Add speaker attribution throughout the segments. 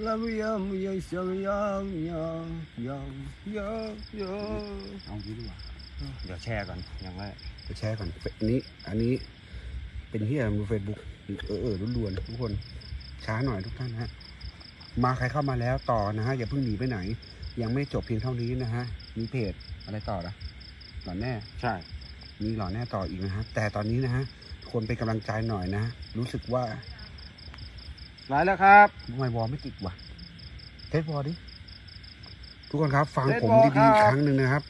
Speaker 1: La vida mía y se ya ya ya ya ya
Speaker 2: เอางี้ดีกว่าเดี๋ยวแชร์ก่อนอย่างแรก
Speaker 3: ไปแชร์ก่อนอันนี้ อันนี้ เป็นที่อะไรเฟซบุ๊กเออเออล้วนๆทุกคนช้าหน่อยทุกท่านนะฮะมาใครเข้ามาแล้วต่อนะฮะอย่าเพิ่งหนีไปไหน ยังไม่จบเพียงเท่านี้นะฮะมีเพจอะไรต่อละหล่อแน่
Speaker 2: ใช่
Speaker 3: มีหล่อแน่ต่ออีกนะฮะแต่ตอนนี้นะฮะทุกคนเป็นกำลังใจหน่อยนะ รู้สึกว่า
Speaker 2: ไลฟ์แล้วครับ
Speaker 3: ทำไมวอลไม่ติดวะเทสวอลดิ ทุกคนครับ ฟัง
Speaker 2: เทส
Speaker 3: ผม
Speaker 2: วอล
Speaker 3: ดีๆอีก
Speaker 2: ครับ
Speaker 3: ครั้งหนึ่งนะครับ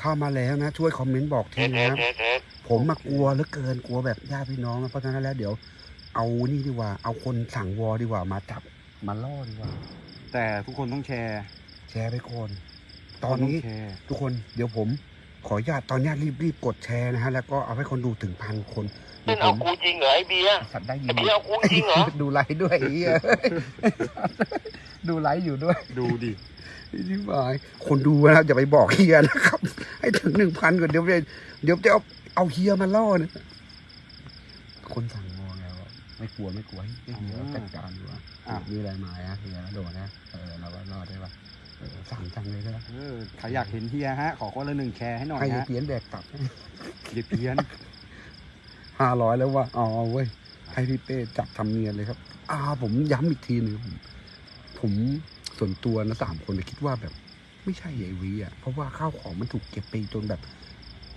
Speaker 3: เข้ามาแล้วนะ ช่วยคอมเมนต์บอกทีนะครับ ผมมากลัวเหลือเกินกลัวแบบญาติพี่น้องนะเพราะฉะนั้นแล้วเดี๋ยว เอานี่ดีกว่า เอาคนสั่งวอลดีกว่ามาจับมาล่อดีกว่า
Speaker 2: แต่ทุกคนต้องแชร์
Speaker 3: แชร์ไปก่อนตอนนี้
Speaker 2: งแชร์
Speaker 3: ทุกคนเดี๋ยวผม ขออนุญาตตอนนี้รีบรีบกดแชร์นะฮะแล้วก็เอาให้คนดูถึงพันคน
Speaker 4: เป็
Speaker 3: เดี๋ย
Speaker 4: น
Speaker 3: วผ
Speaker 4: เอา
Speaker 3: ม
Speaker 4: กูจริงเหรอไอ้เบียร์
Speaker 3: สัตว์ได้ยิ
Speaker 4: ไอ้
Speaker 3: น
Speaker 4: เบียร์เอากูจริงเหรอ
Speaker 3: ดูไลฟ์ด้วยไอ้เหี้ยดูไลฟ์อยู่ด้วย
Speaker 2: ดูดิ
Speaker 3: ที่บายคนดูนะอย่าไปบอกเฮียนะครับ ให้ถึงหนึ่งพันก่อนเดี๋ยวจะเดี๋ยวจะเอาเอาเฮียมาล่อนะคนสั่งงอแล้วไม่กลัวไม่กลัวให้เฮียจัดการดีกว่า
Speaker 2: อะ
Speaker 3: มีอะไรมาอะเฮียโดนนะเออเราก็รอดได้ปะเออ สั่งจังเลยนะ
Speaker 2: เออใครอยากเห็นเฮียฮะ ขอคนละหนึ่งแชร์ให้หน่อย
Speaker 3: ให้เฮีย
Speaker 2: ฮะ
Speaker 3: เพี้ยนแดกตับ
Speaker 2: เดี๋ยวเพี้ยน
Speaker 3: ห้าร้อยแล้วว่าอ๋อเว้ยให้พี่เป้จับทำเนียนเลยครับ อ่า ผมย้ำอีกทีหนึ่งผมผมส่วนตัวนะสามคนนะคิดว่าแบบ ไม่ใช่ไอวีอะเพราะว่าข้าวของมันถูกเก็บไปจนแบบ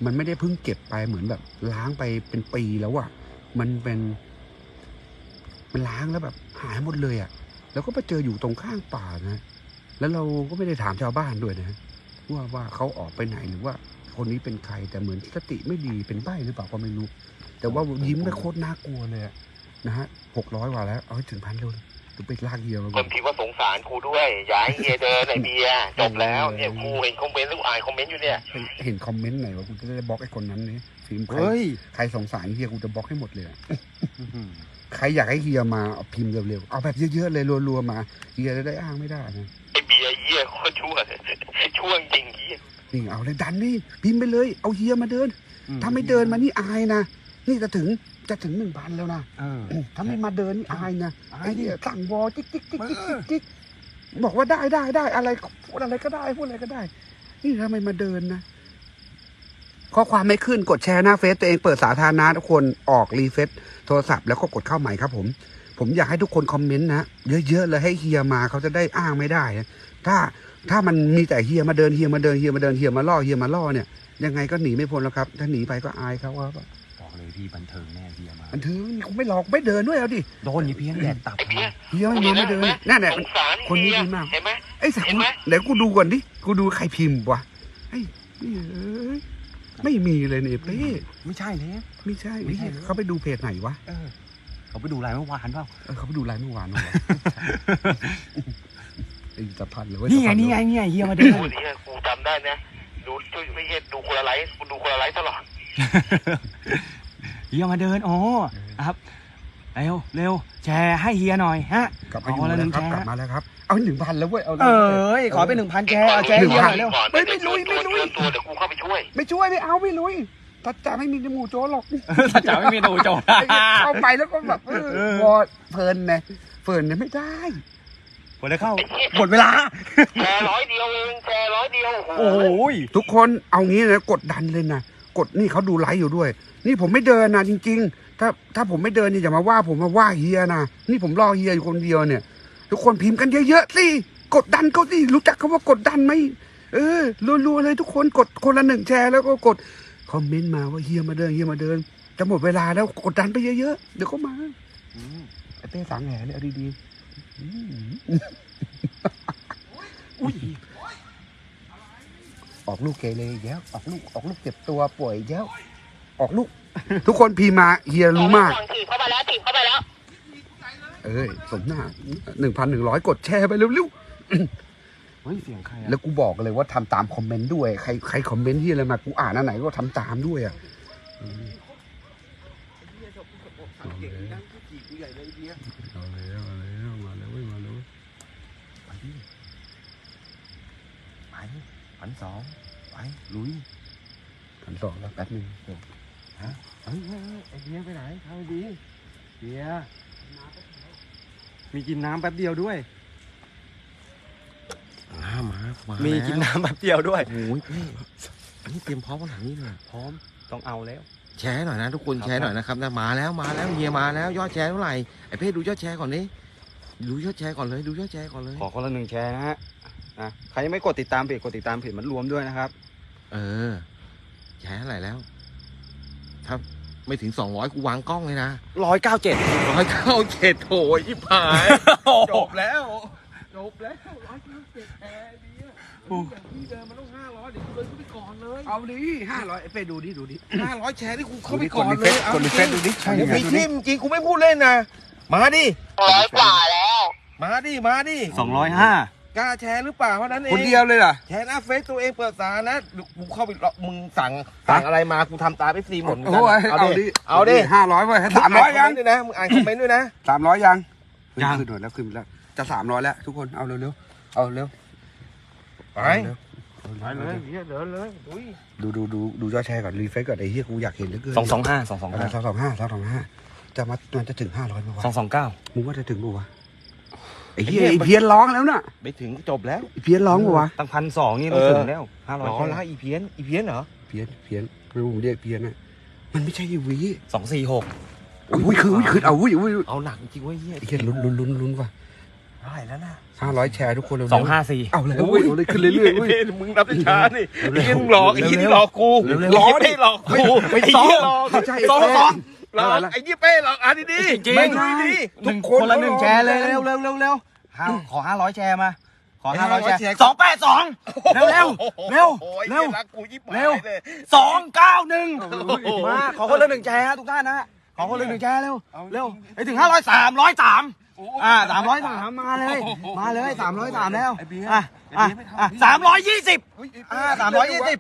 Speaker 3: มันไม่ได้เพิ่งเก็บไปเหมือนแบบ ล้างไปเป็นปีแล้วอะมันเป็น มันล้างแล้วแบบหายหมดเลยอะ แล้วก็ไปเจออยู่ตรงข้างป่านะ แล้วเราก็ไม่ได้ถามชาวบ้านด้วยนะว่าว่าเขาออกไปไหนหรือว่าคนนี้เป็นใครแต่เหมือนสติไม่ดีเป็นใบ้หรือเปล่าก็ไม่รู้แต่ว่ายิ้มไปโคตรน่ากลัวเลยอะนะฮะหกร้อยกว่าแล้ว เอาให้ถึงพันเร็วเลยเดี๋ยวไปลากเฮียมา
Speaker 4: ค
Speaker 3: ก่อนน
Speaker 4: พิมพ์ว่าสงสารกูด้วยอย่าให้เฮียเดินไอ้เบียร์จบแล้วเนี่ยกูเห็นคอมเมนต์ลูกอ่านคอมเมนต์อยู่เนี่ย
Speaker 3: เห็นเห็นคอมเมนต์ไหนว่ากูจะได้บล็อกไอ้คนนั้นนี่ฟิล์มใคร
Speaker 2: เฮ้ย
Speaker 3: ใครสงสารเฮียกูจะบล็อกให้หมดเลยอะ
Speaker 2: อื้อหือ
Speaker 3: ใครอยากให้เฮียมาเอาพิมพ์เร็วๆเอาแบบเยอะๆเลยรัวๆมาเฮียจะได้อ้างไม่ได้นะ
Speaker 4: ไอ้เบี ยร์เฮียโคตรชั่วชั่วจริงเฮีย
Speaker 3: นี่เอาเลยดันนี่พิมพ์ไปเลย เอาเฮียมาเดิน
Speaker 2: อื
Speaker 3: ถ้าไม่เดินมานี่อายนะนี่จะถึงจะถึงหนึ่งพันแล้วนะ
Speaker 2: เออ
Speaker 3: ถ้าไม่มาเดินนี่อายนะ
Speaker 2: อายดิ
Speaker 3: ไอ้เนี่ยสั่งวอจิ๊กจิ๊กจิ๊กจิ๊กจิ๊กจิ๊กบอกว่าได้ได้ได้อะไรพูดอะไรก็ได้พูดอะไรก็ได้ นี่ทำไมมาเดินนะข้อความไม่ขึ้นกดแชร์หน้าเฟซตัวเองเปิดสาธารณะทุกคนออกรีเฟซโทรศัพท์แล้วก็กดเข้าใหม่ครับผม ผมอยากให้ทุกคนคอมเมนต์นะเยอะๆเลยให้เฮียมาเขาจะได้อ้างไม่ได้นะถ้าถ้ามันมีแต่เฮียมาเดินเฮียมาเดินเฮียมาเดินเฮียมาล่อเฮียมาล่อเนี่ยยังไงก็หนีไม่พ้นแล้วครับ ถ้าหนีไปก็อายเขาว่า
Speaker 2: บอกเลยพี่บันเทิงแน่เฮียมา
Speaker 3: อันเธอนี่กูไม่หลอกไม่เดินด้วยเอาดิ
Speaker 2: โดนนี่เพี้ยนแดกตับ
Speaker 4: ไอ้เบียร์
Speaker 3: เฮียไม่มาไม่เดินนั่นแหละ
Speaker 4: สงสาร
Speaker 3: คนนี้
Speaker 4: เฮีย
Speaker 3: ดีมาก
Speaker 4: เห็นไหม
Speaker 3: ไอ้สัก
Speaker 4: เห็นไหม
Speaker 3: เดี๋ยวกูดูก่อนดิกูดูใครพิมพ์วะไอ้เอ้ยไม่มีเลยเนี่ยเป้
Speaker 2: ไม่ใช่เลย
Speaker 3: ไม่ใช่
Speaker 2: ไม่ใช่
Speaker 3: เขาไปดูเพจไหนวะ
Speaker 2: เออเขาไปดูไลน์เมื่อวานเปล่า
Speaker 3: เออเขาไปดูไลน์เมื่อวานวะไอ้สะพันเลยเว้ย
Speaker 2: นี่ไง
Speaker 3: สะพั
Speaker 2: นี่
Speaker 3: เลย
Speaker 2: ไง
Speaker 3: เว้ย
Speaker 2: นี่ไงเฮียมาเดิน
Speaker 4: กูเฮียกูจำได้นะดูช่วยไม่เฮียดูคนละไลฟ์กูดูคนละไลฟ์ตลอด
Speaker 2: เฮียมาเดินอ๋อครับเร็วเร็วแชร์ให้เฮียหน่อยฮะ
Speaker 3: กลับมาอยู่
Speaker 2: เอาละ
Speaker 3: แล้วครับ
Speaker 2: หนึ่งแชร์
Speaker 3: กลับมาแล้วครับเอาหนึ่งพันแล้วเว้ยเอาเลย
Speaker 2: เอ้ยขอเป็นหนึ่งพันแชร์เอาแชร์ให้เฮียหน่อยเร็ว
Speaker 4: ก่อน
Speaker 3: ไม่ไม่ลุยไม่ลุย
Speaker 4: เชิญตัวเดี๋ยวกูเข้าไปช่วย
Speaker 3: ไม่ช่วยไม่เอาไม่ลุย ตัดจ่าไม่มีจมูกโจรหรอก
Speaker 2: ถ้าจ๋าไม่มีดูโจทย์
Speaker 3: ไอ้เหี้ยเข้าไปแล้วก็แบบเออ
Speaker 2: เออ
Speaker 3: วอเพลินไงเฟิร์นเนี่ยไม่ได้
Speaker 2: หมดเลยเข้าหมดเวลา
Speaker 4: แชร์ร้อยเดียวเองแชร์ร้อยเดียว
Speaker 2: โอ้ย
Speaker 3: ทุกคนเอางี้นะกดดันเลยนะกดนี่เขาดูไลฟ์อยู่ด้วย นี่ผมไม่เดินนะจริง ๆ ถ้าถ้าผมไม่เดินนี่อย่ามาว่าผมมาว่าเฮียนะนี่ผมรอเฮียอยู่คนเดียวเนี่ย ทุกคนพิมพ์กันเยอะๆสิกดดันเขาสิรู้จักคำว่ากดดันไหมเออรัวๆเลยทุกคนกดคนละหนึ่งแชร์แล้วก็กด คอมเมนต์มาว่าเฮียมาเดินเฮียมาเดิน จะหมดเวลาแล้วกดดันไปเยอะๆ เดี๋ยวเขามาไอ้เต้สังแหเนี่ยเอาดีๆอืมอุ้ยออกลูกเกเรอีกแล้วออกลูกออกลูกเจ็บตัวป่วยอีกแล้วออกลูก ทุกคนพีมาเฮียรู้มาก
Speaker 4: ถีบเข้ามาแล้วถีบเข้ามาแล้ว
Speaker 3: เอ้ยสมหน้าหนึ่งพันหนึ่งร้อยกดแชร์ไปเร็ว
Speaker 2: เฮ้ยเสียงใคร
Speaker 3: ๆ
Speaker 2: อะ
Speaker 3: แล้วกูบอกเลยว่าทำตามคอมเมนต์ด้วย ใครใครคอมเมนต์ที่อะไรมากูอ่านอันไหนก็ทำตามด้วยอะอืมเอาเลยเอาเลยเอาเลยมาเลยเว้ยมาเลย
Speaker 2: ไปดิไปพันสองไปลุย
Speaker 3: ขันสองแล้วแป๊บนึงเดี๋ยว
Speaker 2: เฮ้ยเฮ้ยเฮ้ยไอเฮียไปไหนเข้าไปดีเฮียมีกินน้ำแป๊บเดียวด้วย
Speaker 1: มา
Speaker 2: มี
Speaker 1: แล้ว
Speaker 2: กินน้ำแบบเดียวด้วย
Speaker 1: โอ้ยพี่อันนี้เตรียมพร้อมขนาดนี้เลย
Speaker 2: พร้อมต้องเอาแล้ว
Speaker 1: แชร์หน่อยนะทุกคน
Speaker 2: ครับ
Speaker 1: แชร์หน่อยนะครับนะมาแล้วมาแล้วเฮียมาแล้วยอดแชร์เท่าไหร่ไอ้เพ่ดูยอดแชร์ก่อนนี้ดูยอดแชร์ก่อนเลยดูยอดแชร์ก่อนเลย
Speaker 2: ขอคนละหนึ่งแชร์นะฮะนะใครยังไม่กดติดตามเพจกดติดตามเพจมันรวมด้วยนะครับ
Speaker 1: เออแชร์เท่าไหร่แล้วถ้าไม่ถึงสองร้อยกูวางกล้องเลยนะ
Speaker 2: ร้อยเก้าเจ็ด
Speaker 1: ร้อยเก้าเจ็ดโถยิบหายจบแล้ว จบแล้วร้อยเก้าเจ็ดแอร์ดีอะอย่างที่เดิมมันต้องห้าร้อยเดี๋ยวกูเลยเข้าไปก่อนเลย
Speaker 3: เอาดิห้าร้อยเป้ดูดิดูดิ
Speaker 1: ห้าร้อยแชร์ที่กูเข้าไป
Speaker 3: ดูดิ
Speaker 1: ก่อน
Speaker 3: กด
Speaker 1: เลย
Speaker 3: รีเฟรชกดรีเฟรชดูดิใช่
Speaker 1: โอ้
Speaker 3: ไง
Speaker 1: โหทิมจริงกูไม่พูดเล่นนะมาดิ
Speaker 4: ร้อยกว่าแล้ว
Speaker 1: มาดิมาดิ
Speaker 2: สองร้อยห้าก
Speaker 1: ล้าแชร์หรือเปล่าเพราะนั้นเอง
Speaker 3: คนเดียวเลยเหรอ
Speaker 1: แชร์หน้าเฟซตัวเองเปิดสานะเดี๋ยวกูเข้าไปมึงสั่งสั่งอะไรมากูทำตามไปซีหมดเหมือน
Speaker 3: โอ้
Speaker 1: กัน
Speaker 3: ย
Speaker 1: เอา
Speaker 3: เอา
Speaker 1: ดิ
Speaker 3: ดิ
Speaker 1: เอาดิ
Speaker 3: ห้าร้อยเว้ยสามร้อยยัง
Speaker 1: มึงอ่านคอมเมนต์ด้วยนะมึงอ่านคอมเมนต์ด้วยนะ
Speaker 3: สามร้อยยัง
Speaker 2: ยัง
Speaker 3: ขึ้นหน่อยแล้วขึ้นแล้ว จะสามร้อยแล้วทุกคนเอาเร็วๆเอาเร็ว
Speaker 1: ไป
Speaker 3: เร็ว
Speaker 1: ไปเลยเฮียเดินเลยอุ้ย
Speaker 3: ดูดูดูดูยอดแชร์ก่อนรีเฟรชก่อนไอ้เหี้ยกูอยากเห็นเหลือเกิน
Speaker 2: สองสองห้าสองสอง
Speaker 3: อะไร
Speaker 2: ห้า
Speaker 3: สองสองห้าสองสองห้าจะมามันจะถึงห้าร้อยไหมวะ
Speaker 2: สองสองเก้า
Speaker 3: มึงว่าจะถึงปะวะไอ้เหี้ยไอ้เพี้ยนร้องแล้วน่ะ
Speaker 1: ไปถึงจบแล้ว
Speaker 3: ไอ้เพี้ยนร้องปะวะ
Speaker 2: ตั้งพันสองนี่ต้อง
Speaker 1: เออ
Speaker 2: ถึงแล้วห้าร้อย
Speaker 1: รอแล้วอีเพี้ยนอีเพี้ยนเหรอ
Speaker 3: เพี้ยนเพี้ยนไม่รู้ผมเรียกเพี้ยนน่ะมันไม่ใช่ไอ้หวี
Speaker 2: สองสี่หก
Speaker 3: อุ้ยคืออุ้ยคือเอาอุ้ยอุ้ย
Speaker 1: เอาหนักจริงเว้ยเฮีย
Speaker 3: ไอ้เหี้ยลุ้นลุ้นลุ้นลุ้นว่ะ
Speaker 1: เท่าไหร่แล้วนะ
Speaker 3: ห้าร้อยแชร์ทุกคนเร็วๆ
Speaker 2: สองห้าสี่
Speaker 3: เอาเลยอุ้ยเอาเลยขึ้นเรื่อยๆอุ้ย
Speaker 1: มึงนับช้าดิ
Speaker 3: เร็วๆ
Speaker 1: ไอ้เหี้ยมึงหลอกไอ้เหี้ยนี่หลอกกู
Speaker 3: เร็วๆ
Speaker 1: หลอกไม่หลอกกู
Speaker 3: ไม่
Speaker 1: ไอ้
Speaker 3: สอง
Speaker 1: เหี้ยหลอก
Speaker 3: ไม่ใช่
Speaker 1: สอง
Speaker 3: ไอ้
Speaker 1: สอง
Speaker 3: เป้
Speaker 1: หลอกไอ้เหี้ยเป้หลอกอะดีดี
Speaker 2: จริง
Speaker 3: ไม่
Speaker 1: ดู
Speaker 3: ใช่
Speaker 1: ดี
Speaker 2: หนึ่งคนละหนึ่งแชร์เลยเร็วเร็วเร็วเร็วห้าขอห้าร้อยแชร์มาขอห้าร้อยแชร์สองแปดสองเร็วเร็วเร็ว
Speaker 1: โอ้ย
Speaker 2: เร็ว
Speaker 1: หี้ยรักกูยิบหาย
Speaker 2: เร็ว
Speaker 1: เลย
Speaker 2: สองเก้าหนึ่งมาขอคนละหนึ่งแชร์ฮะทุกท่านนะขอคนละหนึ่งแชร์เร็วเร็วไปถึงห้าร้อยสามร้อยสาม อ่าสามร้อยสามมาเลย มาเลยสามร้อยสามแล้วอะอะอะสามร้อยยี่สิบอ่าสามร้อยยี่สิบ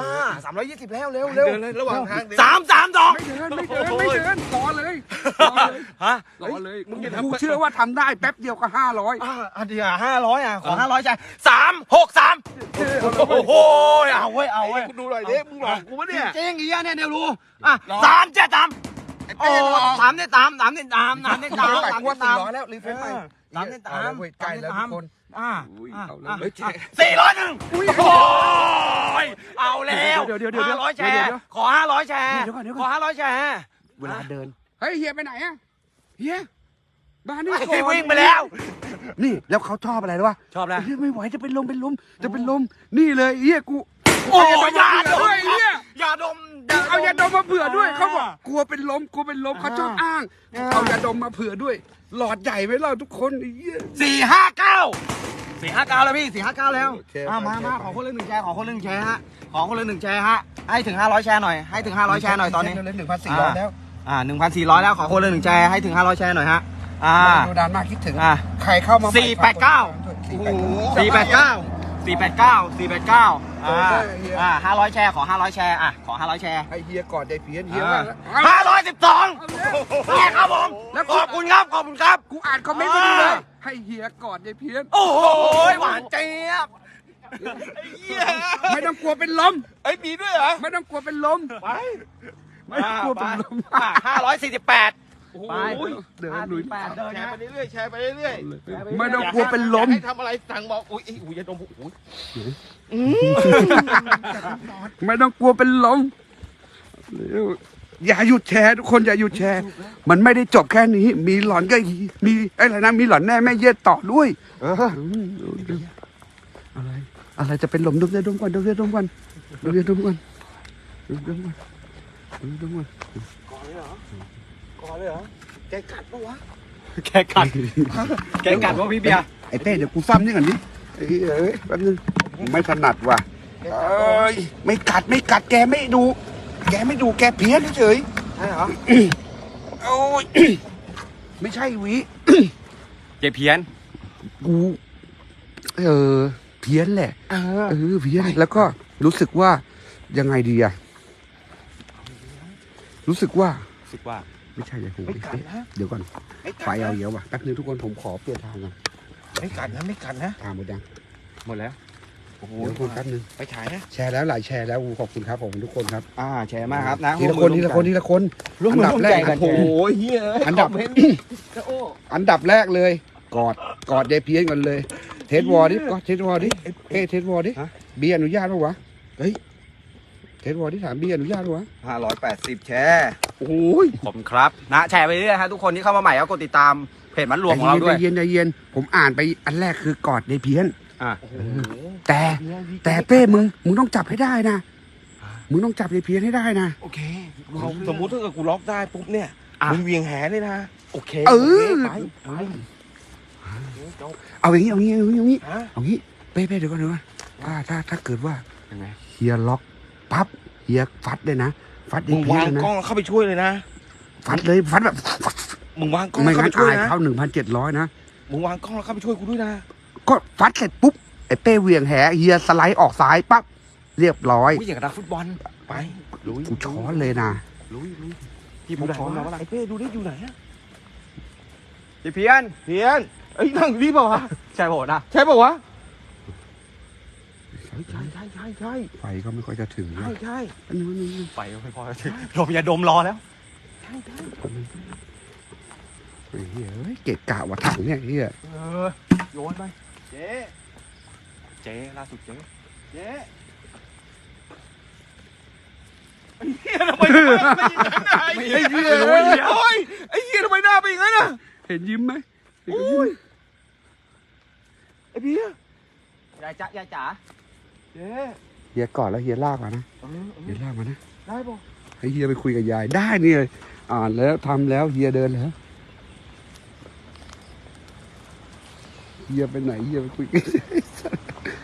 Speaker 2: อ่าสามร้อยยี่สิบแล้วเร็วเร็ว
Speaker 1: เดินเลยระหว่างทางเดิน
Speaker 2: สามสามสอง
Speaker 3: ไม่เดินไม่เดินไม่เดินรอเลยรอเลย
Speaker 2: ฮะ
Speaker 3: รอเลยมึงกูเชื่อว่าทำได้แป๊บเดียวก็ห้าร้อย
Speaker 2: อ่าอันเดียวห้าร้อยอะขอห้าร้อยแชร์สามหกสามโอ้โหเอาเว้ยเอา
Speaker 1: ไอ้
Speaker 2: เว้ย
Speaker 1: กูดูหน่อยดิมึงหลอกกูปะเนี่ย
Speaker 2: จริงๆอีอะเนี่ยเดี๋ยวรู้อะสามเจ็ดสาม โอ้สามเนี่ยสามสามเนี่ยสามสามเนี่ยสาม
Speaker 3: แต่
Speaker 2: สาม
Speaker 3: กูว่า
Speaker 2: เนี่ย
Speaker 3: สี่
Speaker 2: สาม
Speaker 3: ร้อยแล้วรีเฟรชไป
Speaker 2: สามเนี่ยสาม
Speaker 3: เว้ยใกล้แล้วทุกคน
Speaker 2: อ่า
Speaker 3: อุ้ย
Speaker 2: อ่า
Speaker 3: เอาเลย
Speaker 2: อ่า
Speaker 3: เฮ้ยแชร์
Speaker 2: สี่ร้อยหนึ่งโอ้ยเอาแล้ว
Speaker 3: เดี๋ยวเดี๋ยวเดี๋ยว
Speaker 2: ห้าร้อยแช
Speaker 3: เดี๋ยว
Speaker 2: ร์
Speaker 3: เดี๋ยว
Speaker 2: ขอห้าร้อยแชร์
Speaker 3: เดี๋ยวก่อนเดี๋ยวก่
Speaker 2: ข
Speaker 3: อน
Speaker 2: อห้าร้อยแชร์
Speaker 3: เวลาเดินเฮ้ยเฮียไปไหนอะเฮียบ้านนี่
Speaker 2: ไอ้วิ่งไปแล้ว
Speaker 3: นี่แล้วเขาชอบอะไรรู้ป่ะ
Speaker 2: ชอบแล้ว
Speaker 3: เฮียไม่ไหวจะเป็นลมเป็นลมจะเป็นลมนี่เลยเฮียกู
Speaker 2: โอ้ย
Speaker 3: เอา
Speaker 2: ยายาด
Speaker 3: ด
Speaker 2: ม
Speaker 3: มด้วยเฮีย
Speaker 2: ยาดม
Speaker 3: เอายาดมมาเผื่อด้วย เขาบอกกลัวเป็นลมกลัวเป็นลมเขาชอบอ้าง เอายาดมมาเผื่อด้วย หลอดใหญ่ไว้เราทุกคนไอ้เฮีย
Speaker 2: สี่ห้าเก้าสี่ห้าเก้าแล้วพี่สี่ห้าเก้าแล้ว
Speaker 3: โอเค
Speaker 2: อะมา
Speaker 3: โอเค
Speaker 2: มาขอคนละหนึ่งแชร์ขอคนละหนึ่งแชร์ฮะขอคนละหนึ่งแชร์ฮะให้ถึงห้าร้อยแชร์หน่อยให้ถึงห้าร้อยแชร์หน่อยตอนนี้
Speaker 3: เล่นหนึ่งพันสี่ร้อยแล้ว
Speaker 2: อ่าหนึ่งพันสี่ร้อยแล้วขอคนละหนึ่งแชร์ให้ถึงห้าร้อยแชร์หน่อยฮะอ่า
Speaker 3: ดูดานมากคิดถึง
Speaker 2: อะ
Speaker 3: ใครเข้ามาใหม่
Speaker 2: สี่แปดเก้าสี่แปดเก้าสี่แปดเก้าสี่แปดเก้า อ่าอ่าห้าร้อยแชร์ขอห้าร้อยแชร์อะขอห้าร้อยแชร์
Speaker 3: ไอเฮียกอดใจเพี้ยนเฮียว่า
Speaker 2: ห้าร้อยสิบสองแชร์ครับผมขอบคุณครับขอบคุณครับ
Speaker 3: กูอ่านคอมเมนต์มาดูเลยให้เฮียกอดใจเพี้ยน
Speaker 2: โอ้โหหวานเจี๊ยบ
Speaker 1: เหี้ย
Speaker 3: ไม่ต้องกลัวเป็นลม
Speaker 1: ไอ้ยมีด้วยเหรอ
Speaker 3: ไม่ต้องกลัวเป็นลม
Speaker 1: ไป
Speaker 3: ไม่ต้องกลัวเป็นลม
Speaker 2: ห้าร้อยสี่สิบแปด
Speaker 1: โอ้โห
Speaker 2: ไป
Speaker 3: เดินลุย
Speaker 2: แปดเดิน
Speaker 1: แช
Speaker 2: นะ
Speaker 1: ร์ไปเรื่อยๆแชร์ไปเรื่อย
Speaker 3: ไม่ต้องกลัวเป็นลม
Speaker 1: อยากให้ทำอะไรสั่งบอกอุ้ยไอ้อุ้ยอยาดมอุ้ย
Speaker 3: ไม่ต้องกลัวเป็นลมเร็วอย่าหยุดแชร์ทุกคนอย่าหยุดแชร์ มันไม่ได้จบแค่นี้ มีหลอนก็อีกมีอะไรนะมีหลอนแน่แม่เย็ดต่อด้วยเอออะไร อะไรจะเป็นลมดมยาดมก่อนดมยาดมก่อนดมยาดมก่อนดมยาดมก่อนดมยาดมก่อน
Speaker 2: ก่อนเลยเหรอ
Speaker 1: แกกัดปะวะ
Speaker 2: แกกัดแกกัดว่าพี่เบียร์
Speaker 3: ไอ้เป้เดี๋ยวกูซ้ำนี่ก่อนดิเอ้ยเอ้ยแป๊บนึง ไม่ถนัดว่ะเอ้ยไม่กัดไม่กัดแกไม่ดู แกไม่ดูแกเพี้ยนเฉย
Speaker 2: ใช่เหรอ
Speaker 3: โอ้ยไม่ใช่หวิ
Speaker 2: เจเพี้ยน
Speaker 3: กูเออ เพี้ยนแหละ
Speaker 2: เออ
Speaker 3: เออเพี้ยนแล้วก็รู้สึกว่ายังไงดีอะรู้สึกว่า
Speaker 2: รู้สึกว่า
Speaker 3: ไม่ใช่เลยผม
Speaker 1: ไม่กัดนะ
Speaker 3: เดี๋ยวก่อน
Speaker 1: ไม่กัด
Speaker 3: ไฟเอาเยอะว่ะแป๊บนึงทุกคนผมขอเปลี่ยนทางก่อน
Speaker 1: ไม่กัดนะไม่กัดนะ
Speaker 3: ทางหมดยัง
Speaker 2: หมดแล้ว
Speaker 1: โอ้โห
Speaker 3: เดี๋ยวคนแป๊บนึง
Speaker 1: ไปฉายนะ
Speaker 3: แชร์แล้วหลายแชร์แล้วขอบคุณครับผมทุกคนครับ
Speaker 2: อ่าแชร์มากครับนะ
Speaker 3: ทีละคนทีละคนทีละคน
Speaker 2: ร่วม
Speaker 3: อัน
Speaker 2: มือ
Speaker 3: ดับ
Speaker 2: ร่วม
Speaker 3: แร
Speaker 2: ใจ
Speaker 3: ก
Speaker 2: กัน
Speaker 3: โอ้
Speaker 2: แช
Speaker 3: โห
Speaker 2: ร์
Speaker 1: เฮีย
Speaker 3: อันดับ
Speaker 1: คมเมนต์จะโอ้
Speaker 3: อันดับแรกเลย กอดกอดยายเพี้ยนก่อนเลย เทสวอร์ดิก็เทสวอร์ดิเอ้เทสวอร์ดิ
Speaker 2: ฮะ
Speaker 3: เบียร์อนุญาตปะวะเฮ้ยเทสวอร์ดิถามเบียร์อนุญาตปะวะ
Speaker 2: ห้าร้อยแปดสิบแชร์
Speaker 3: โอ้ย
Speaker 2: ผมครับนะแชร์ไปเรื่อยๆฮะทุกคนที่เข้ามาใหม่ก็กดติดตามเพจมันรวมของเราด้วย
Speaker 3: ใจเย็นใจเย็นผมอ่านไปอันแรกคือกอดในเพี้ยน
Speaker 2: อะ
Speaker 3: แต่แต่เป้มึงมึงต้องจับให้ได้นะมึงต้องจับในเพี้ยนให้ได้นะ
Speaker 1: โอเคเราสมมุติถ้าเกิดกูล็อกได้ปุ๊บเนี่ย
Speaker 2: อะ
Speaker 1: มึงเวียงแหเลยนะ
Speaker 2: โอเค
Speaker 3: เออ
Speaker 1: ไปไปจบ
Speaker 3: เอาอย่างนี้เอาอย่างนี้เอาอย่างนี้
Speaker 1: ฮะ
Speaker 3: เอางี้เป้เป้เดี๋ยวก่อนเดี๋ยวก่อนถ้าถ้าถ้าเกิดว่า
Speaker 2: ยังไง
Speaker 3: เฮียล็อกปั๊บเฮียฟัดเลยนะฟัดใน
Speaker 1: มึง
Speaker 3: เพี้ยน
Speaker 1: วาง
Speaker 3: เลยนะ
Speaker 1: กล้องเข้าไปช่วยเลยนะ
Speaker 3: ฟัดเลยฟัดแบบ
Speaker 1: มึงวางกล้อง
Speaker 3: ไม่
Speaker 1: เข้า
Speaker 3: งั้
Speaker 1: ไป
Speaker 3: น
Speaker 1: ช่วย
Speaker 3: อาย
Speaker 1: นะ
Speaker 3: เขาหนึ่งพันเจ็ดร้อยนะ
Speaker 1: มึงวางกล้องแล้วเข้าไปช่วยกูด้วยนะ
Speaker 3: ก็ฟัดเสร็จปุ๊บไอ้เป้เหวี่ยงแหเฮียสไลด์ออกซ้ายปั๊บเรียบร้อย
Speaker 2: อุ้ยอย่างกับนักฟุตบอล
Speaker 1: ไปลุย
Speaker 3: กูช้อนเลยนะ
Speaker 1: ลุยลุย
Speaker 2: ที่ผมช้อนมาว่า
Speaker 1: ไอ้เป้ดูนี่อยู่ไหนอะ
Speaker 2: พี่เพียน
Speaker 1: เพียนเอ้ยนั่งอยู่นี่เปล่าวะ
Speaker 2: ใช่โหนะ
Speaker 1: ใช่เปล่าวะใช่ใช่ใช่ใช่ใช่
Speaker 3: ไฟก็ไม่ค่อยจะถึง
Speaker 1: ใช่
Speaker 3: นะ
Speaker 1: ใช่
Speaker 3: อันนี้มัน
Speaker 2: ไปไม่พอถึงลมยาดมรอแล้ว
Speaker 1: ใช่ใช่
Speaker 3: ไอ้เฮียเอ้ยเกะกะว่ะถังเนี่ยเฮีย
Speaker 2: เออโยนไป เจ๊เจ๊ล่าสุดเจ๊
Speaker 1: เจ๊ไอ้เหี้ยทำไมหน้าเป็นอย่างนั้นอะไอ้เหี้ย
Speaker 3: ไอ้เหี้ย
Speaker 1: โอ้ยไอ้เหี้ยทำไมหน้าเป็นอย่างนั้นอะ
Speaker 3: เห็นยิ้มไหมเห็น
Speaker 1: โอ้
Speaker 3: ยิ้ม
Speaker 1: ยไอ้เบี้ย
Speaker 2: ยายจ๋ายายจ๋า
Speaker 1: เจ๊
Speaker 3: เฮียกอดแล้วเฮียลากมานะ
Speaker 1: เออเอ
Speaker 3: เฮี
Speaker 1: อย
Speaker 3: ลากมานะ
Speaker 1: ได้ป่ะ
Speaker 3: ให้เฮียไปคุยกับยายได้เนี่ยอ่านแล้วทำแล้วเฮียเดินแล้ว เฮียไปไหนเฮียไปคุยกัน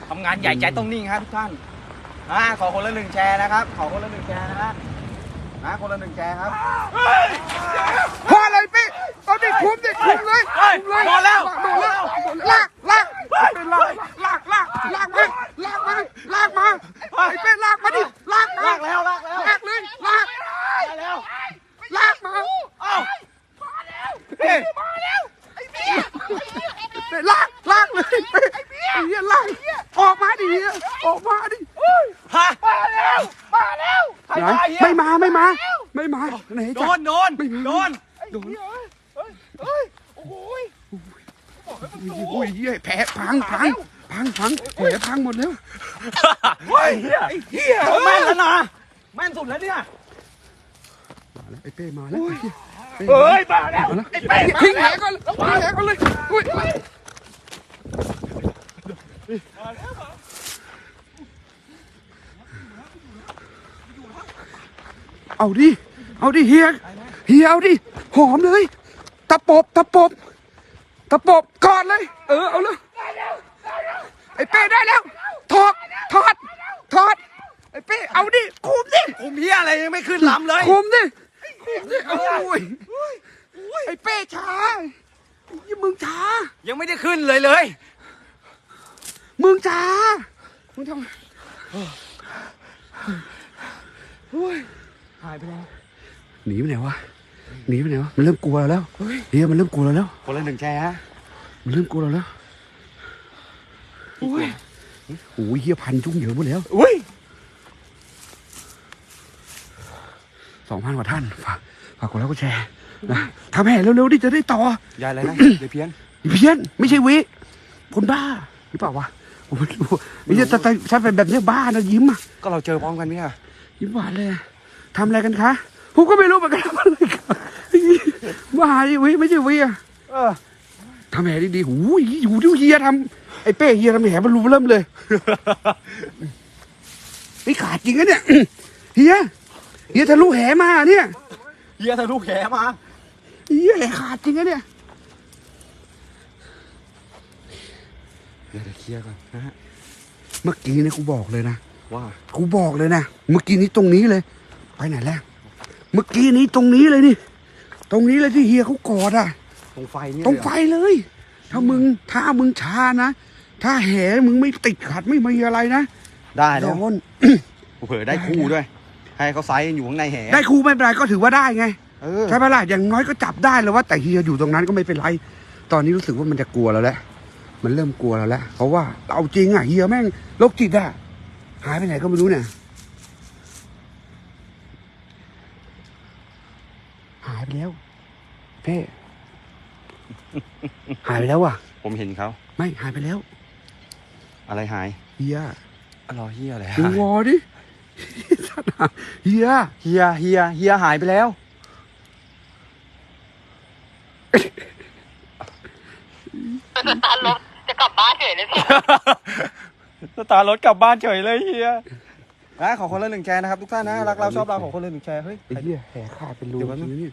Speaker 2: ทำงานใหญ่ใจต้องนิ่งครับทุกท่านอ่าขอคนละหนึ่งแชร์นะครับ ขอคนละหนึ่งแชร์นะฮะนะคนละหนึ่งแชร์ครับ
Speaker 3: พออะไรพี่เอาดิคุมดิคุมเลยคุมเลย
Speaker 2: พอแล้ว
Speaker 3: โดนแล้วลากลากเป็นลากลากลากลากมาลากมาลากมาไอ้เป้ลากมาดิลากมา
Speaker 2: ลากแล้วลากแล้ว
Speaker 3: ลากเลยลาก
Speaker 2: ได้แล้ว
Speaker 3: ลากมา
Speaker 2: เอ้า
Speaker 3: เป้เป้ลาก ลากเลยเป้ไอ้เหี้ยลากออกมาดิเหี้ยออกมาดิ
Speaker 2: ฮะมาแล้วมาแล้วใคร
Speaker 3: ไหน
Speaker 2: มาเฮีย
Speaker 3: ไม่มาไม่มา ไม่มาไหน
Speaker 2: โด
Speaker 3: จ๊ะ
Speaker 2: นโดน
Speaker 3: ไม่มา
Speaker 2: โดน
Speaker 3: โดน
Speaker 1: เฮ้ยโอ้โหย
Speaker 3: โอ้ยเหี้ยแผลพังพังพังพังแผลพังหมดแล้ว
Speaker 2: เฮ้ย
Speaker 1: ไอ้เหี้ย
Speaker 2: แม่นแล้วนะแม่นสุดแล้วเนี่ย
Speaker 3: มาแล้วไอ้เป้มาแล้วไอ้เหี้ยเป้
Speaker 1: เฮ้ยมาแล้ว
Speaker 3: มาแล้ว
Speaker 1: ไอ้เป้
Speaker 3: ทิ้งแหก่อนทิ้งแหก่อนเลยอุ้ย เอาดิ เอาดิเฮีย เฮียเอาดิ หอมเลย ตะปบ ตะปบ ตะปบกอดเลย เออ เอาเลย ไอ้เป้ได้แล้ว ถอด ถอด ถอด ไอ้เป้ เอาดิ คุมดิ
Speaker 2: ผมเฮียอะไรยังไม่ขึ้นลำเลย
Speaker 3: คุมดิ คุมดิโอ้ยไอ้เป้ช้าไอ้ยี่มึงช้า
Speaker 2: ยังไม่ได้ขึ้นเลยเลย
Speaker 3: มึงช้ามึงทำไม
Speaker 2: หายไปแล้ว
Speaker 3: หนีไปไหนวะ หนีไปไหนวะ มันเริ่มกลัวเราแล้วเฮียมันเริ่มกลัวเราแล้ว
Speaker 2: คนละหนึ่งแชร์ฮะ
Speaker 3: มันเริ่มกลัวเราแล้วโอ้ยโอ้ยเฮียพันจุ้งเหยิงหมดแล้ว
Speaker 1: อุ้ย
Speaker 3: สองพันกว่าท่าน ฝาก ฝากกดไลค์กดแชร์นะทำให้เร็วๆดิจะได้ต่อ
Speaker 2: ยายอะไรนะยายเพี้ยน
Speaker 3: เพี้ยน ไม่ใช่วิ คนบ้าหรือเปล่าวะผม ไม่รู้ไม่ใช่แต่แต่ถ้าเป็นแบบเนี้ยบ้านะยิ้มอะ
Speaker 2: ก็เราเจอพร้อมกันเนี่ย
Speaker 3: ยิ้มหวานเลยอะทำอะไรกันคะผมก็ไม่รู้เหมือนกันทำอะไรกันว่าไอ้วิไม่ใช่วิอะ
Speaker 2: เออ
Speaker 3: ทำแหดีๆหูยอยู่ที่เฮียทำไอ้เป้เฮียทำแหมันรู้เริ่มเลยไอ้ขาดจริงนะเนี่ยเฮียเฮียทะลุแหมาเนี่ย
Speaker 2: เฮียทะลุแขมา
Speaker 3: เฮียแหขาดจริงนะเนี่ย
Speaker 2: เดี๋ยวเคลียร์ก่อนนะฮะ
Speaker 3: เมื่อกี้เนี่ยกูบอกเลยนะ
Speaker 2: ว่า
Speaker 3: กูบอกเลยนะเมื่อกี้นี้ตรงนี้เลย ไปไหนแล้วเมื่อกี้นี้ตรงนี้เลยนี่ ตรงนี้เลยที่เฮียเขากอดอะ
Speaker 2: ตรงไฟนี่
Speaker 3: ตรงไฟเลย ถ้ามึงถ้ามึงช้านะถ้าแหมึงไม่ติดขัดไม่มีอะไรนะ
Speaker 2: ได้
Speaker 3: โด
Speaker 2: แล้ว
Speaker 3: น
Speaker 2: เผื่อได้คู่ด้วย ให้เขาไซส์อยู่ข้างในแห
Speaker 3: ได้ครูไม่เป็นไรก็ถือว่าได้ไง
Speaker 2: เออ
Speaker 3: ใช่ไหมล่ะอย่างน้อยก็จับได้แล้วว่าแต่เฮียอยู่ตรงนั้นก็ไม่เป็นไร ตอนนี้รู้สึกว่ามันจะกลัวเราแล้ว มันเริ่มกลัวเราแล้วเพราะว่าเอาจริงอะเฮียแม่งโรคจิตอะหายไปไหนก็ไม่รู้เนี่ยหายไปแล้วเพ่หายไปแล้วอะ
Speaker 2: ผมเห็นเขา
Speaker 3: ไม่หายไปแล้ว
Speaker 2: อะไรหาย
Speaker 3: เฮีย
Speaker 2: รอเฮียอะไร
Speaker 3: ดู
Speaker 2: หายว
Speaker 3: อดิเฮีย
Speaker 2: เฮียเฮียเฮียหายไปแล้ว
Speaker 4: สตาร์ทรถจะกลับบ้านเฉยเลยพี่
Speaker 2: สตาร์รถกลับบ้านเฉยเลยเฮียนะขอคนละหนึ่งแชร์นะครับทุกท่านนะรักเราชอบเราขอคนละหนึ่งแชร์เฮ้ย
Speaker 3: ไอ้เฮียแหกขาดเป็นรู
Speaker 2: เดี๋ยวแป๊บนึง
Speaker 3: จริงๆเนี่ย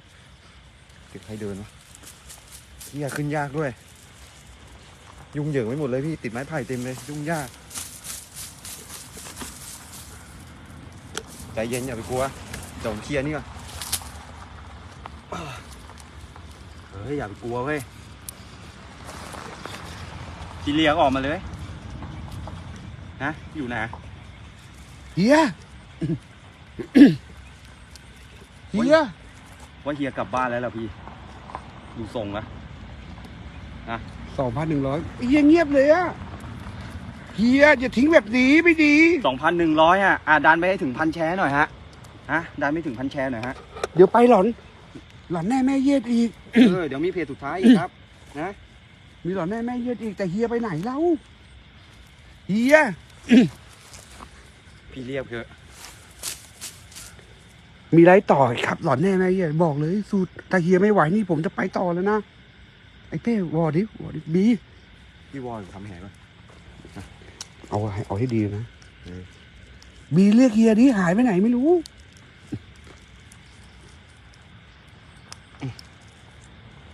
Speaker 2: เก็บใครเดินวะเฮียขึ้นยากด้วย ยุ่งเหยิงไปหมดเลยพี่ติดไม้ไผ่เต็มเลยยุ่งยากใจเย็นอย่าไปกลัวเดี๋ยวผมเคลียร์นี่ก่อนเฮ้ยอย่าไปกลัวเว้ย พี่เลียกออกมาเลย นะ อยู่ไหน
Speaker 3: เฮียเฮีย
Speaker 2: ว่าเฮียกลับบ้านแล้วล่ะพี่ ดูทรงละ
Speaker 3: สองพันหนึ่งร้อยเฮียเงียบเลยอะเฮียอย่าทิ้งแบบนี้ไม่ดี
Speaker 2: สองพันหนึ่งร้อยอะอะดันไปให้ถึงพันแชร์หน่อยฮะฮะดันไม่ถึงพันแชร์หน่อยฮะ
Speaker 3: เดี๋ยวไปหลอน หลอนแน่แม่เย็ดอีก
Speaker 2: เออเดี๋ยวมีเพจสุดท้ายอีกครับ นะ
Speaker 3: มีหลอนแน่แม่เย็ดอีกแต่เฮียไปไหนเล่าเฮีย
Speaker 2: พี่เรียกเถอะ
Speaker 3: มีไรต่ออีกครับ หลอนแน่แม่เย็ดบอกเลยสุดแต่เฮียไม่ไหวนี่ผมจะไปต่อแล้วนะ ไอ้เป้วอดิวอดิบี
Speaker 2: พี่วอลทำแหงก่อน
Speaker 3: เอาให้เอาให้ดีนะ
Speaker 2: เออ
Speaker 3: บีเรียกเฮียดิหายไปไหนไม่รู้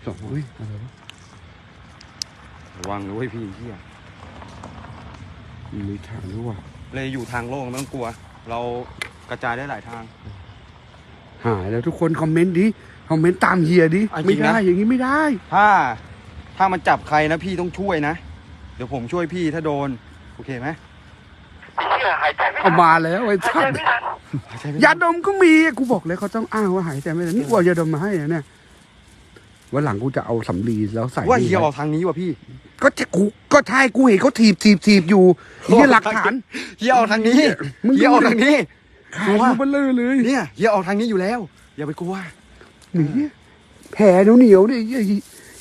Speaker 3: สองเฮ้ยอะไรวะ
Speaker 2: ระ วังนะเว้ยพี่เฮีย
Speaker 3: มีทางด้วยว่ะ
Speaker 2: เลยอยู่ทางโล่งไม่ต้องกลัว เรากระจายได้หลายทาง
Speaker 3: หายแล้วทุกคนคอมเมนต์ดิคอมเมนต์ตามเฮียดิ
Speaker 2: เอาจริ
Speaker 3: ไม่
Speaker 2: งนะ
Speaker 3: ได้อย่างนี้ไม่ได้
Speaker 2: ถ้าถ้ามันจับใครนะพี่ต้องช่วยนะ เดี๋ยวผมช่วยพี่ถ้าโดน โอเคไหม
Speaker 4: เฮียหายใจไม่
Speaker 3: เอา
Speaker 4: ทัน
Speaker 3: มาแล้วไอ้
Speaker 4: หาย
Speaker 3: สั
Speaker 4: ใจ
Speaker 3: ตว์
Speaker 4: ไม่ทัน
Speaker 2: ใช่ไหม
Speaker 3: ยาดมก็มีกูบอกเลยเขาต้องอ้างว่าหายใจไม่ได้นี่กูเอายาดมมาให้นะเนี่ย วันหลังกูจะเอาสำลีแล้วใส่
Speaker 2: ว่า
Speaker 3: นี่
Speaker 2: เฮียอ
Speaker 3: ไว้
Speaker 2: อกทางนี้ว่ะพี่
Speaker 3: ก็จะกูก็ใช่กูเห็นเขาถีบถีบถีบอยู่เฮียหลักฐาน
Speaker 2: เฮียออกทางนี้
Speaker 3: มึง
Speaker 2: เฮียออกทางนี้
Speaker 3: ขายอยู่เบลอเลย
Speaker 2: เนี่ยเฮียออกทางนี้อยู่แล้ว อย่าไปกลัว
Speaker 3: หนีแผลเหนียวๆเนี่ยเหี้ย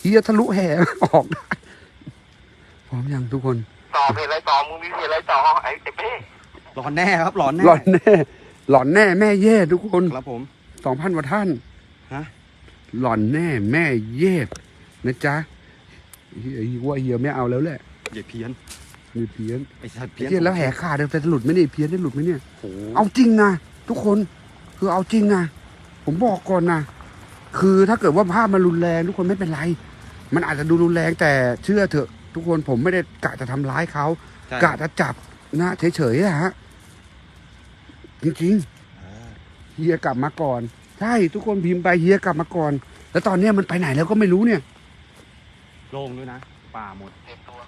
Speaker 3: เฮียทะลุแผลออกได้พร้อมยังทุกคน
Speaker 4: ต่อเพจอะไรต่อมึงมีเพจอะไรต่อไอ้ไอ้เป้
Speaker 2: หลอนแน่ครับหลอนแน่
Speaker 3: หลอนแน่ หลอนแน่แม่เย่ทุกคน
Speaker 2: ครับผม
Speaker 3: สองพันกว่าท่าน
Speaker 2: ฮะ
Speaker 3: หลอนแน่แม่เย่นะจ๊ะเฮียว่าเฮียไม่เอาแล้วแหละ
Speaker 2: อย่าเพี้ยน
Speaker 3: มีเพี้ยน
Speaker 2: ไอ้สัตว์
Speaker 3: ไอ้
Speaker 2: เพี้ยน
Speaker 3: เฮียแล้วแหกขาดเดี๋ยวจะหลุดไหมเนี่ยเพี้ยนได้หลุดไหมเนี่ย
Speaker 2: โอ้โห
Speaker 3: เอาจริงนะทุกคนคือเอาจริงนะผมบอกก่อนนะคือถ้าเกิดว่าภาพมันรุนแรง ทุกคนไม่เป็นไร มันอาจจะดูรุนแรงแต่เชื่อเถอะ ทุกคนผมไม่ได้กะจะทำร้ายเขา
Speaker 2: ใช่
Speaker 3: กะจะจับนะเฉยๆอะฮะจริงๆเฮียกลับมาก่อน ใช่ทุกคนพิมพ์ไปเฮียกลับมาก่อน แล้วตอนเนี้ยมันไปไหนแล้วก็ไม่รู้เนี่ย
Speaker 2: โล่งด้วยนะ ป่าหมด
Speaker 4: เตรียมตัว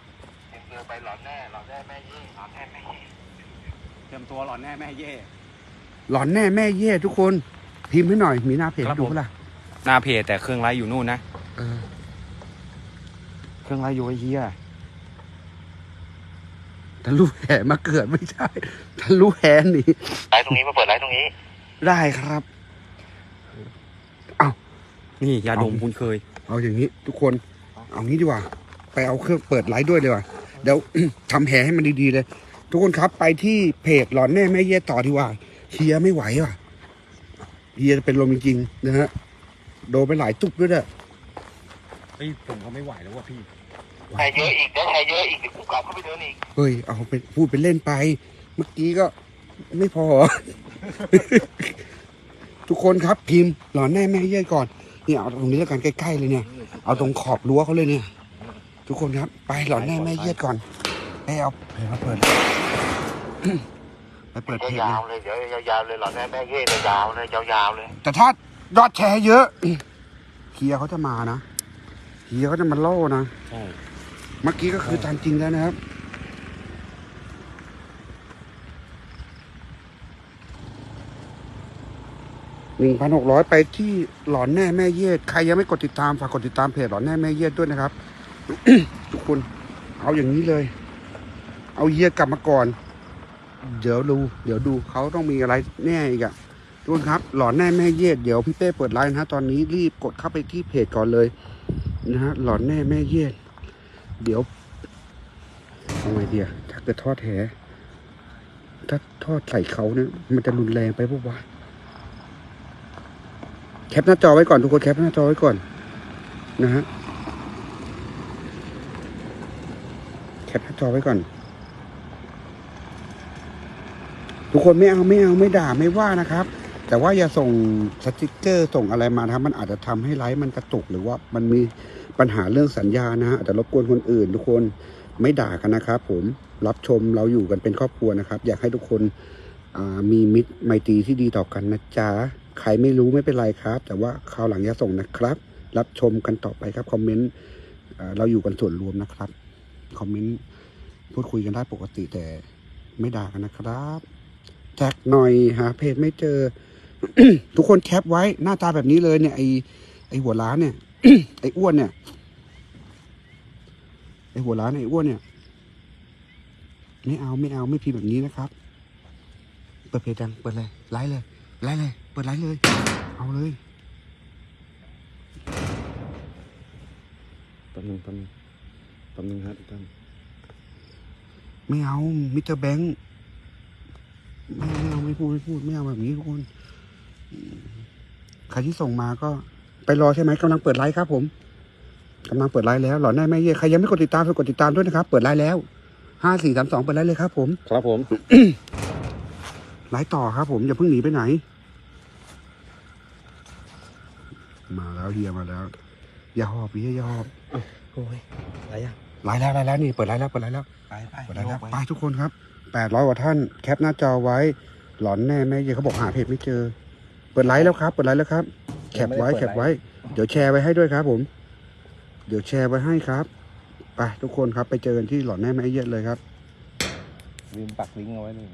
Speaker 4: เตรียมตัวไปหลอนแน่หลอนแน่แม่ยี่หลอนแน่แม่ยี่
Speaker 2: เตรียมตัวหลอนแน่แม่เย่
Speaker 3: หลอนแน่แม่เย่ทุกคน พิมพ์ให้หน่อย มีหน้าเพจ
Speaker 2: ครับ
Speaker 3: ดู
Speaker 2: ผม
Speaker 3: เปะล่า
Speaker 2: หน้าเพจแต่เครื่องไลฟ์อยู่นู่นนะ
Speaker 3: เออ
Speaker 2: เครื่องไลฟ์อยู่ไอ้เฮีย
Speaker 3: ทะลุแหมาเกิดไม่ใช่ทะลุแหหนี
Speaker 4: ไลฟ์ตรงนี้มาเปิดไลฟ์ตรงนี้
Speaker 2: ได้ครับ
Speaker 3: เอ้า
Speaker 2: นี่ยาดม
Speaker 3: เอา
Speaker 2: คุณเคย
Speaker 3: เอาอย่างนี้ทุกคน เอางี้ดีกว่า ไปเอาเครื่องเปิดไลฟ์ด้วยดีกว่าเดี๋ยวทำแผลให้มันดีๆเลย ทุกคนครับไปที่เพจหลอนแน่แม่เย่ต่อดีกว่าเฮียไม่ไหวว่ะเฮียเป็นลมจริงๆนะฮะ โดนไปหลายตุกด้วยเด้อ
Speaker 2: เฮ้ยผมก็ไม่ไหวแล้วว่ะพี่
Speaker 4: ใช้เยอะอีกเดี๋ยวใช้เยอะอีกเดี๋ยวกูกลับเข้าไปเดินอีก
Speaker 3: เฮ้ย เอาไปพูดไปเล่นไป เมื่อกี้ก็ไม่พอ ทุกคนครับพิมพ์หลอนแน่แม่เย่ก่อนนี่เอาตรงนี้แล้วกันใกล้ๆเลยเนี่ย เอาตรงขอบรั้วเขาเลยเนี่ย ทุกคนครับ ไปหลอนแน่แม่เย่ก่อนไปเอาเพจมาเปิดไปเปิดเพจเลย
Speaker 4: ยาวๆเลยเดี๋ยวยาวๆเลยหลอนแน่แม่ยี่เลยยาวเลยยาวๆเลย
Speaker 3: แต่ถ้ายอดแชร์เยอะเฮียเขาจะมานะเฮียเขาจะมาล่อนะ
Speaker 2: ใช่
Speaker 3: เมื่อกี้ก็คือตามจริงแล้วนะครับ หนึ่งพันหกร้อยไปที่หลอนแน่แม่เย็ดใครยังไม่กดติดตามฝากกดติดตามเพจหลอนแน่แม่เย็ดด้วยนะครับ ทุกคนเอาอย่างนี้เลย เอาเยียกลับมาก่อน เดี๋ยวดู เดี๋ยวดูเขาต้องมีอะไรแน่อีกอะทุกคนครับ หลอนแน่แม่เย็ดเดี๋ยวพี่เป้เปิดไลน์นะตอนนี้รีบกดเข้าไปที่เพจก่อนเลยนะฮะหลอนแน่แม่เย็ดเดี๋ยวเอาไงดีอะถ้าเกิดทอดแหถ้าทอดใส่เขาเนี่ยมันจะรุนแรงไปปะวะ แคปหน้าจอไว้ก่อนทุกคนแคปหน้าจอไว้ก่อนนะฮะแคปหน้าจอไว้ก่อน ทุกคนไม่เอาไม่เอาไม่ด่าไม่ว่านะครับ แต่ว่าอย่าส่งสติกเกอร์ส่งอะไรมานะมันอาจจะทำให้ไลฟ์มันกระตุกหรือว่ามันมีปัญหาเรื่องสัญญาณนะฮะอาจจะรบกวนคนอื่น ทุกคนไม่ด่ากันนะครับผมรับชมเราอยู่กันเป็นครอบครัวนะครับ อยากให้ทุกคนมีมิตรไมตรีที่ดีต่อกันนะจ๊ะ ใครไม่รู้ไม่เป็นไรครับ แต่ว่าคราวหลังอย่าส่งนะครับ รับชมกันต่อไปครับคอมเมนต์เราอยู่กันส่วนรวมนะครับคอมเมนต์พูดคุยกันได้ปกติแต่ไม่ด่ากันนะครับแท็กหน่อยหาเพจไม่เจอ ทุกคนแคปไว้หน้าตาแบบนี้เลยเนี่ยไอไอหัวล้านเนี่ย ไออ้วนเนี่ยไอหัวล้านไออ้วนเนี่ยไม่เอาไม่เอาไม่พิมพ์แบบนี้นะครับ เปิดเพจดังเปิดเลยไลฟ์เลยไลฟ์เลย ปิดไลฟ์เลย เอาเลยแป๊บนึงแป๊บนึงแป๊บนึงครับทุกท่านไม่เอา มิสเตอร์แบงค์ไม่เอาไม่เอาไม่พูดไม่พูดไม่เอาแบบนี้ทุกคนใครที่ส่งมาก็ ไปรอใช่ไหมกำลังเปิดไลฟ์ครับ ผมกำลังเปิดไลฟ์แล้วหล่อแน่แม่เย่ใครยังไม่กดติดตามไปกดติดตามด้วยนะครับ เปิดไลฟ์แล้วห้าสี่สามสองเปิดไลฟ์เลยครับ ผม
Speaker 1: ครับผม
Speaker 3: ไลฟ์ต่อครับ ผมอย่าเพิ่งหนีไปไหน มา แล้วเฮียมาแล้ว อย่าหอบเฮียอย่าหอบ
Speaker 2: โอ้ยอะไรอะ
Speaker 3: ไลฟ์แล้วไลฟ์แล้วนี่เปิดไลฟ์แล้วเปิดไลฟ์แล้ว
Speaker 2: ไปไป
Speaker 3: เปิดไลฟ์แล้วไปทุกคนครับแปดร้อยกว่าท่านแคปหน้าจอไว้ หลอนแน่แม่เย่เขาบอกหาเพจไม่เจอ เปิดไลฟ์แล้วครับ เปิดไลฟ์แล้วครับ แคปไว้แคปไว้ เดี๋ยวแชร์ไว้ให้ด้วยครับ ผม เดี๋ยวแชร์ไว้ให้ครับไปทุกคนครับไปเจอกันที่หลอนแน่แม่เย็ดเลยครับ
Speaker 1: ลืมปักลิงก์เอาไว้เลย